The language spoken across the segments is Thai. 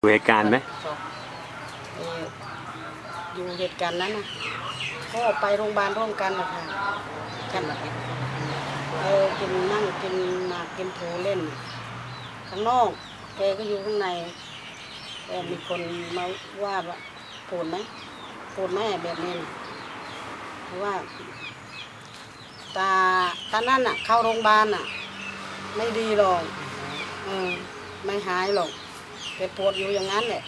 ดูเหตุการณ์ไหมอยู่เหตุการณ์นั้นนะก็ไปโรงพยาบาลร่วมกันนะคะกันเออกินนั่งกินหมากกินโถเล่น ข้างนอกแกก็อยู่ข้างในแต่มีคนมาว่าว่าโกรธไหมโกรธแม่แบบนี้นะเพราะว่าตาตานั่นอะ เข้าโรงพยาบาลอะ ไม่ดีหรอกเออไม่หายหรอก แกปวดอยู่อย่างนั้นแหละ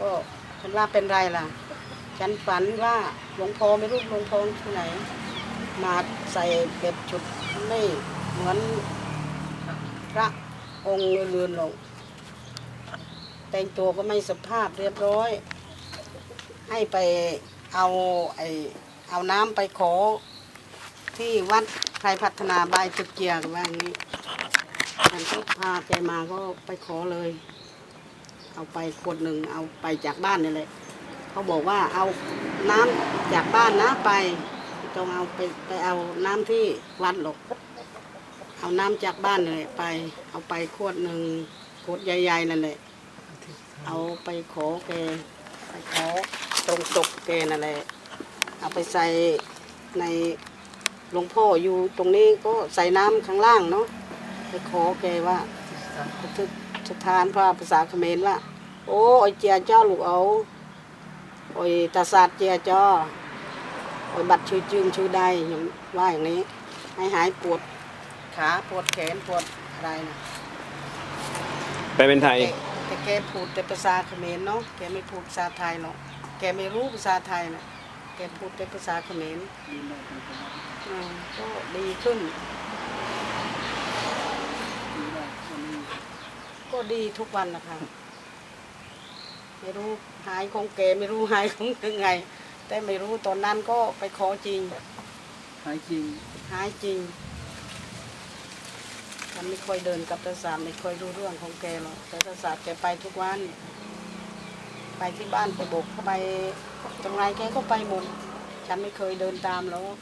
ก็ฉันว่าเป็นไรล่ะ ฉันฝันว่าหลวงพ่อไม่รู้หลวงพ่อที่ไหน มาใส่แบบชุดไม่เหมือนพระองค์เรือนหรอกแต่งตัวก็ไม่สภาพเรียบร้อย ให้ไปเอาไอเอาน้ำไปขอที่วัดไทยพัฒนาบายจุกเกียร์ว่าอย่างนี้ ฉันก็พาแกมาก็ไปขอเลย เอาไปขวดหนึ่งเอาไปจากบ้านนี่แหละเขาบอกว่าเอาน้ำจากบ้านนะไปต้องเอาไปไปเอาน้ำที่วัดหรอกเอาน้ำจากบ้านนี่แหละไป เอาไปขวดหนึ่งขวดใหญ่ๆนั่นแหละเอาไปขอแกไปขอตรงศพแกนั่นแหละเอาไปใส่ในหลวงพ่ออยู่ตรงนี้ก็ใส่น้ำข้างล่างเนาะ ไปขอแกว่าทึกสถานพระภาษาเขมรว่าโอ้ไอเจียเจ้าลูกเอาโอ้ยตาศาสตร์เจียเจ้าโอ้ยบัตรชื่อจึงชื่อใดอย่างว่าอย่างนี้ ให้หายปวดขาปวดแขนปวดอะไรนะไปเป็นไทย แต่แต่แกพูดแต่ภาษาเขมรเนาะแกไม่พูดภาษาไทยหรอกแกไม่รู้ภาษาไทยนะแกพูดแต่ภาษาเขมรอืมก็ดีขึ้น ก็ดีทุกวันนะคะไม่รู้หายของแกไม่รู้หายของยังไง แต่ไม่รู้ตอนนั้นก็ไปขอจริง หายจริง หายจริงฉันไม่ค่อยเดินกับตาสามไม่ค่อยรู้เรื่องของแกหรอกแต่ตาสามแกไปทุกวัน ไปที่บ้านไปบอกเขาไปตรงไหนแกก็ไปหมด ฉันไม่เคยเดินตามหรอก